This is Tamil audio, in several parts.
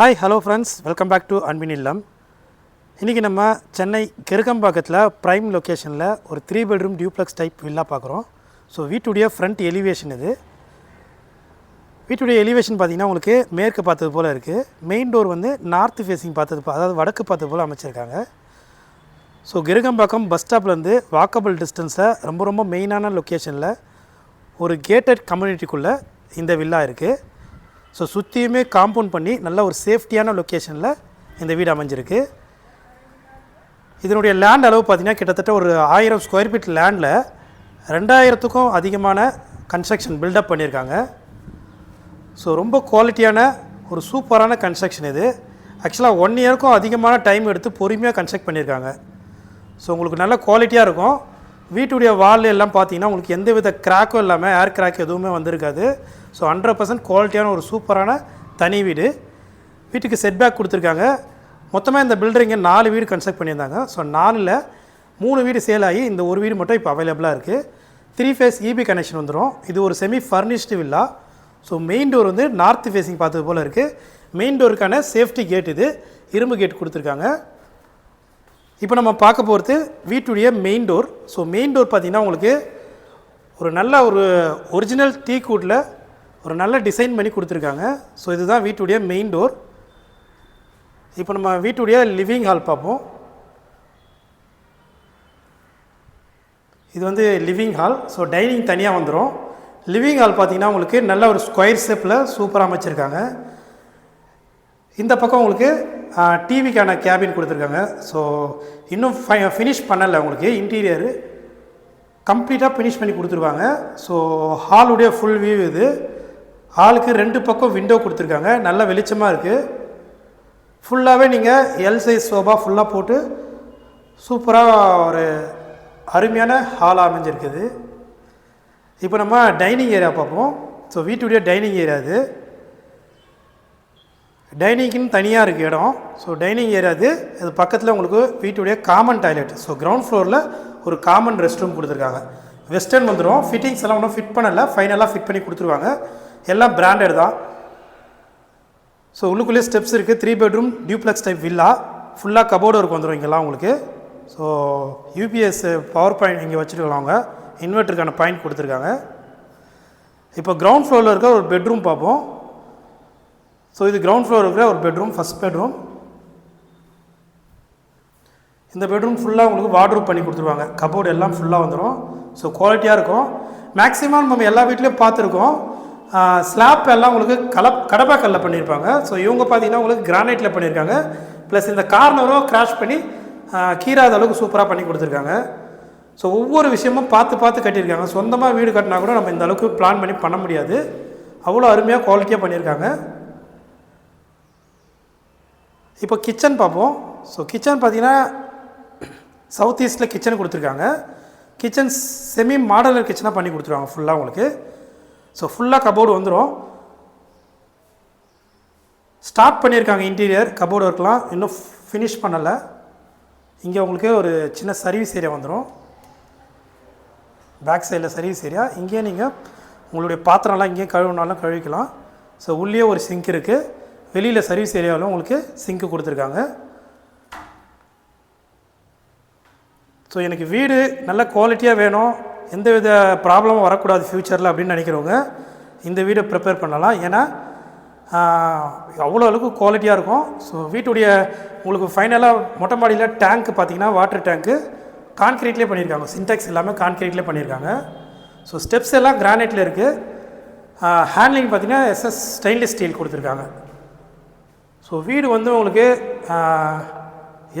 Hi hello friends welcome back to அன்பின் இல்லம் இன்றைக்கி நம்ம சென்னை கெருக்கம்பாக்கத்தில் ப்ரைம் லொக்கேஷனில் ஒரு three bedroom duplex type villa பார்க்குறோம். ஸோ வீட்டுடைய ஃப்ரண்ட் எலிவேஷன் இது. வீட்டுடைய எலிவேஷன் பார்த்தீங்கன்னா உங்களுக்கு மேற்கு பார்த்தது போல் இருக்குது மெயின் டோர் வந்து நார்த் ஃபேஸிங் பார்த்தது அதாவது வடக்கு பார்த்தது போல் அமைச்சிருக்காங்க. ஸோ கெருகம்பாக்கம் பஸ் ஸ்டாப்லேருந்து வாக்கபிள் டிஸ்டன்ஸை ரொம்ப ரொம்ப மெயினான லொக்கேஷனில் ஒரு கேட்டட் கம்யூனிட்டிக்குள்ளே இந்த வில்லா இருக்குது ஸோ சுற்றியுமே காம்பவுண்ட் பண்ணி நல்ல ஒரு சேஃப்டியான லொக்கேஷனில் இந்த வீடு அமைஞ்சிருக்கு. இதனுடைய லேண்ட் அளவு பார்த்திங்கன்னா கிட்டத்தட்ட ஒரு ஆயிரம் ஸ்கொயர் ஃபீட் லேண்டில் ரெண்டாயிரத்துக்கும் அதிகமான கன்ஸ்ட்ரக்ஷன் பில்டப் பண்ணியிருக்காங்க. ஸோ ரொம்ப குவாலிட்டியான ஒரு சூப்பரான கன்ஸ்ட்ரக்ஷன் இது. ஆக்சுவலாக ஒன் இயருக்கும் அதிகமான டைம் எடுத்து பொறுமையாக கன்ஸ்ட்ரக்ட் பண்ணியிருக்காங்க. ஸோ உங்களுக்கு நல்ல குவாலிட்டியாக இருக்கும். வீட்டுடைய வால் எல்லாம் பார்த்தீங்கன்னா உங்களுக்கு எந்த வித கிராக்கும் இல்லாமல் ஏர் கிராக் எதுவுமே வந்திருக்காது. ஸோ ஹண்ட்ரட் பர்சன்ட் குவாலிட்டியான ஒரு சூப்பரான தனி வீடு. வீட்டுக்கு செட்பேக் கொடுத்துருக்காங்க. மொத்தமாக இந்த பில்டரிங்க நாலு வீடு கன்ஸ்ட்ரக்ட் பண்ணியிருந்தாங்க. ஸோ நாலில் மூணு வீடு சேல் ஆகி இந்த ஒரு வீடு மட்டும் இப்போ அவைலபிளாக இருக்குது த்ரீ ஃபேஸ் இபி கனெக்ஷன் வந்துடும் இது ஒரு semi furnished villa so main door வந்து நார்த் ஃபேஸிங் பார்த்தது போல் இருக்குது மெயின் டோருக்கான சேஃப்டி கேட் இது. இரும்பு கேட் கொடுத்துருக்காங்க. இப்போ நம்ம பார்க்க போகிறது வீட்டுடைய main door so main door பார்த்திங்கன்னா உங்களுக்கு ஒரு நல்ல ஒரு ஒரிஜினல் டீ கூட்டில் ஒரு நல்ல டிசைன் பண்ணி கொடுத்துருக்காங்க. ஸோ இதுதான் வீட்டுடைய மெயின் டோர் இப்போ நம்ம வீட்டுடைய லிவிங் ஹால் பார்ப்போம். இது வந்து லிவிங் ஹால் ஸோ டைனிங் தனியாக வந்துடும் லிவிங் ஹால் பார்த்திங்கன்னா உங்களுக்கு நல்ல ஒரு ஸ்கொயர் ஷேப்பில் சூப்பராக அமைச்சிருக்காங்க. இந்த பக்கம் உங்களுக்கு டிவிக்கான கேபின் கொடுத்துருக்காங்க. ஸோ இன்னும் ஃபை ஃபினிஷ் பண்ணலை உங்களுக்கு. இன்டீரியரு கம்ப்ளீட்டாக ஃபினிஷ் பண்ணி கொடுத்துருவாங்க. ஸோ ஹாலுடைய ஃபுல் வியூ இது. ஹாலுக்கு ரெண்டு பக்கம் விண்டோ கொடுத்துருக்காங்க. நல்ல வெளிச்சமாக இருக்குது ஃபுல்லாகவே நீங்கள் எல் சைஸ் சோபா ஃபுல்லாக போட்டு சூப்பராக ஒரு அருமையான ஹால் அமைஞ்சிருக்குது. இப்போ நம்ம டைனிங் ஏரியா பார்ப்போம். ஸோ வீட்டுடைய டைனிங் ஏரியா இது. டைனிங்க்குன்னு தனியாக இருக்குது இடம். ஸோ டைனிங் ஏரியா இது இது பக்கத்தில் உங்களுக்கு வீட்டுடைய காமன் டாய்லெட் ஸோ கிரவுண்ட் ஃப்ளோரில் ஒரு காமன் ரெஸ்ட் ரூம் கொடுத்துருக்காங்க. வெஸ்டர்ன் வந்துடும் ஃபிட்டிங்ஸ் எல்லாம் ஒன்றும் ஃபிட் பண்ணலை. ஃபைனலாக ஃபிட் பண்ணி கொடுத்துருவாங்க. எல்லாம் பிராண்டட் தான். ஸோ உள்ளுக்குள்ளேயே ஸ்டெப்ஸ் இருக்குது three bedroom duplex type villa ஃபுல்லாக கபோர்டு ஒர்க் வந்துடும் இங்கெல்லாம் உங்களுக்கு. ஸோ யூபிஎஸ் பவர் பாயிண்ட் இங்கே வச்சுருக்கலாம் அவங்க. இன்வெர்ட்டருக்கான பாயிண்ட் கொடுத்துருக்காங்க. இப்போ கிரவுண்ட் ஃப்ளோரில் இருக்க ஒரு பெட்ரூம் பார்ப்போம். ஸோ இது கிரவுண்ட் ஃப்ளோர் இருக்கிற ஒரு பெட்ரூம் ஃபஸ்ட் பெட்ரூம் இந்த பெட்ரூம் ஃபுல்லாக உங்களுக்கு வார்ட்ரூப் பண்ணி கொடுத்துருவாங்க. கபோர்டு எல்லாம் ஃபுல்லாக வந்துடும் ஸோ குவாலிட்டியாக இருக்கும். மேக்ஸிமம் நம்ம எல்லா வீட்லேயும் பார்த்துருக்கோம். ஸ்லாப் எல்லாம் உங்களுக்கு கல கடப்பா பண்ணியிருப்பாங்க. ஸோ இவங்க பார்த்தீங்கன்னா உங்களுக்கு கிரானைட்டில் பண்ணியிருக்காங்க. ப்ளஸ் இந்த கார்னரும் கிராஷ் பண்ணி கீராத கீறாத அளவுக்கு சூப்பராக பண்ணி கொடுத்துருக்காங்க. ஸோ ஒவ்வொரு விஷயமும் பார்த்து பார்த்து கட்டியிருக்காங்க. சொந்தமாக வீடு கட்டினா கூட நம்ம இந்த அளவுக்கு பிளான் பண்ணி பண்ண முடியாது. அவ்வளோ அருமையாக குவாலிட்டியாக பண்ணியிருக்காங்க. இப்போ கிச்சன் பார்ப்போம். ஸோ கிச்சன் பார்த்தீங்கன்னா சவுத் ஈஸ்ட்டில் கிச்சன் கொடுத்துருக்காங்க. கிச்சன் செமி மாடலர் கிச்சனாக பண்ணி கொடுத்துருவாங்க ஃபுல்லாக உங்களுக்கு. ஸோ ஃபுல்லாக கபோர்டு வந்துடும் ஸ்டார்ட் பண்ணியிருக்காங்க இன்டீரியர் கபோர்டு ஒர்க்லாம் இன்னும் ஃபினிஷ் பண்ணலை. இங்கே உங்களுக்கு ஒரு சின்ன சர்வீஸ் ஏரியா வந்துடும் பேக் சைடில் சர்வீஸ் ஏரியா இங்கேயே நீங்கள் உங்களுடைய பாத்திரம்லாம் இங்கேயே கழுவினாலும் கழுவிக்கலாம். ஸோ உள்ளே ஒரு சிங்க் இருக்குது வெளியில் சர்வீஸ் ஏரியாவிலும் உங்களுக்கு சிங்க்கு கொடுத்துருக்காங்க. ஸோ எனக்கு வீடு நல்ல குவாலிட்டியாக வேணும். எந்த வித ப்ராப்ளமும் வரக்கூடாது ஃப்யூச்சரில் அப்படின்னு நினைக்கிறவங்க இந்த வீடை ப்ரிப்பேர் பண்ணலாம். ஏன்னா அவ்வளோ அளவுக்கு குவாலிட்டியாக இருக்கும். ஸோ வீட்டுடைய உங்களுக்கு ஃபைனலாக மொட்டை மாடியில் டேங்க் பார்த்தீங்கன்னா வாட்டர் டேங்க்கு கான்க்ரீட்லேயே பண்ணியிருக்காங்க. சின்டெக்ஸ் எல்லாமே கான்க்ரீட்லேயே பண்ணியிருக்காங்க. ஸோ ஸ்டெப்ஸ் எல்லாம் கிரானைட்டில் இருக்குது ஹேண்ட்லிங் பார்த்தீங்கன்னா எஸ்எஸ் ஸ்டெயின்லெஸ் ஸ்டீல் கொடுத்துருக்காங்க. ஸோ வீடு வந்து உங்களுக்கு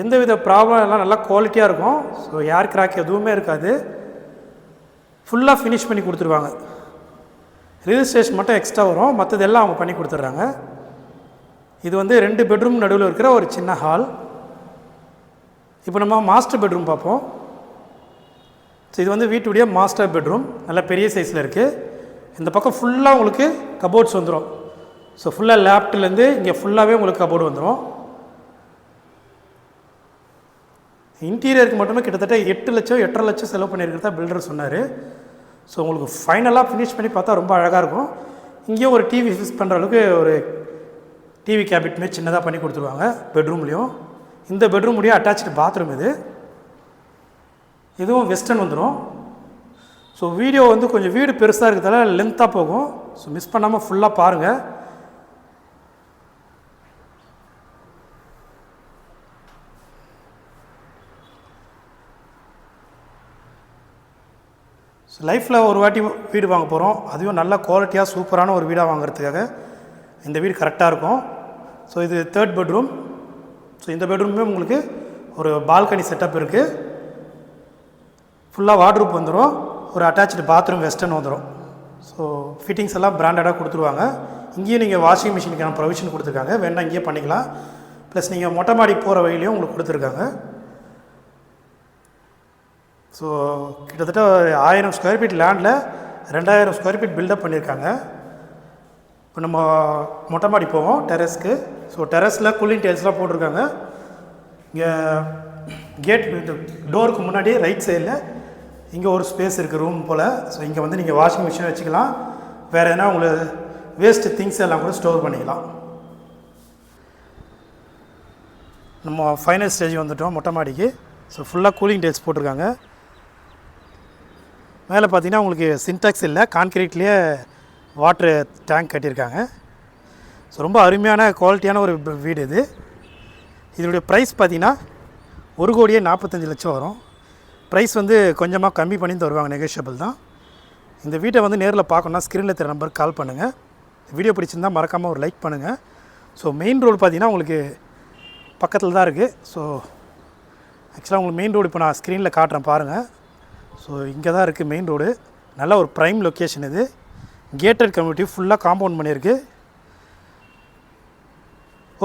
எந்த எந்தவித ப்ராப்ளம் எல்லாம் நல்லா குவாலிட்டியாக இருக்கும். ஸோ ஏர் கிராக் எதுவுமே இருக்காது. ஃபுல்லாக ஃபினிஷ் பண்ணி கொடுத்துருவாங்க. ரிஜிஸ்ட்ரேஷன் மட்டும் எக்ஸ்ட்ரா வரும். மற்றதெல்லாம் அவங்க பண்ணி கொடுத்துட்றாங்க. இது வந்து ரெண்டு பெட்ரூம் நடுவில் இருக்கிற ஒரு சின்ன ஹால் இப்போ நம்ம மாஸ்டர் பெட்ரூம் பார்ப்போம். ஸோ இது வந்து வீட்டுடைய மாஸ்டர் பெட்ரூம் நல்ல பெரிய சைஸில் இருக்குது இந்த பக்கம் ஃபுல்லாக உங்களுக்கு கபோர்ட்ஸ் வந்துடும் ஸோ ஃபுல்லாக லேப்ட்லேருந்து இங்கே ஃபுல்லாகவே உங்களுக்கு கபோர்டு வந்துடும் இன்டீரியருக்கு மட்டுமே கிட்டத்தட்ட எட்டு லட்சம் எட்டரை லட்சம் செலவு பண்ணியிருக்கிறதா பில்டர் சொன்னார். ஸோ உங்களுக்கு ஃபைனலாக ஃபினிஷ் பண்ணி பார்த்தா ரொம்ப அழகாக இருக்கும். இங்கேயும் ஒரு டிவி ஃபிக்ஸ் பண்ணுற அளவுக்கு ஒரு டிவி கேபிட் மாரி சின்னதாக பண்ணி கொடுத்துருவாங்க பெட்ரூம்லேயும் இந்த பெட்ரூம்லேயும் அட்டாச்சு பாத்ரூம் இது. இதுவும் வெஸ்டர்ன் வந்துடும் ஸோ வீடியோ வந்து கொஞ்சம் வீடு பெருசாக இருக்கிறதால லென்த்தாக போகும். ஸோ மிஸ் பண்ணாமல் ஃபுல்லாக பாருங்கள் ஸோ லைஃப்பில் ஒரு வாட்டி வீடு வாங்க போகிறோம் அதுவும் நல்ல குவாலிட்டியாக சூப்பரான ஒரு வீடாக வாங்குறதுக்காக இந்த வீடு கரெக்டாக இருக்கும். ஸோ இது தேர்ட் பெட்ரூம் ஸோ இந்த பெட்ரூமே உங்களுக்கு ஒரு பால்கனி செட்டப் இருக்குது ஃபுல்லாக வார்ட்ரூப் வந்துடும் ஒரு அட்டாச்சு பாத்ரூம் வெஸ்டர்ன் வந்துடும் ஸோ ஃபிட்டிங்ஸ் எல்லாம் பிராண்டடாக கொடுத்துருவாங்க. இங்கேயும் நீங்கள் வாஷிங் மிஷினுக்கான ப்ரொவிஷன் கொடுத்துருக்காங்க. வேண்டாம் இங்கேயே பண்ணிக்கலாம். ப்ளஸ் நீங்கள் மொட்டை மாடி போகிற வழியிலையும் உங்களுக்கு கொடுத்துருக்காங்க. ஸோ கிட்டத்தட்ட ஒரு ஆயிரம் ஸ்கொயர் ஃபீட் லேண்டில் ரெண்டாயிரம் ஸ்கொயர் ஃபீட் பில்டப் பண்ணியிருக்காங்க. இப்போ நம்ம மொட்டை மாடி போவோம் டெரஸ்க்கு ஸோ டெரஸில் கூலிங் டைல்ஸ்லாம் போட்டிருக்காங்க. இங்கே கேட் டோருக்கு முன்னாடி ரைட் சைடில் இங்கே ஒரு ஸ்பேஸ் இருக்குது ரூம் போல். ஸோ இங்கே வந்து நீங்கள் வாஷிங் மிஷின் வச்சுக்கலாம். வேறு எதனா உங்களுக்கு வேஸ்ட்டு திங்ஸ் எல்லாம் கூட ஸ்டோர் பண்ணிக்கலாம். நம்ம ஃபைனல் ஸ்டேஜ் வந்துவிட்டோம் மொட்டை மாடிக்கு. ஸோ ஃபுல்லாக கூலிங் டைல்ஸ் போட்டிருக்காங்க. மேலே பார்த்தீங்கன்னா உங்களுக்கு சின்டாக்ஸ் இல்லை கான்கிரீட்லேயே வாட்ரு டேங்க் கட்டியிருக்காங்க. ஸோ ரொம்ப அருமையான குவாலிட்டியான ஒரு வீடு இது. இதனுடைய ப்ரைஸ் பார்த்தீங்கன்னா ஒரு கோடியே நாற்பத்தஞ்சு லட்சம் வரும். ப்ரைஸ் வந்து கொஞ்சமாக கம்மி பண்ணி தருவாங்க நெகோஷியபிள் தான். இந்த வீட்டை வந்து நேரில் பார்க்கணுன்னா ஸ்க்ரீனில் தெரிய நம்பருக்கு கால் பண்ணுங்கள் வீடியோ பிடிச்சிருந்தால் மறக்காமல் ஒரு லைக் பண்ணுங்கள் ஸோ மெயின் ரோடு பார்த்தீங்கன்னா உங்களுக்கு பக்கத்தில் தான் இருக்குது ஸோ ஆக்சுவலாக உங்களுக்கு மெயின் ரோடு இப்போ நான் ஸ்க்ரீனில் காட்டுறேன் பாருங்கள் ஸோ இங்கே தான் இருக்குது மெயின் ரோடு நல்ல ஒரு ப்ரைம் லொக்கேஷன் இது. கேட்டட் கம்யூனிட்டி ஃபுல்லாக காம்பவுண்ட் பண்ணியிருக்கு.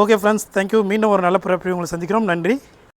ஓகே ஃப்ரெண்ட்ஸ் தேங்க்யூ மீண்டும் ஒரு நல்ல பிறப்பி உங்களை சந்திக்கிறோம். நன்றி.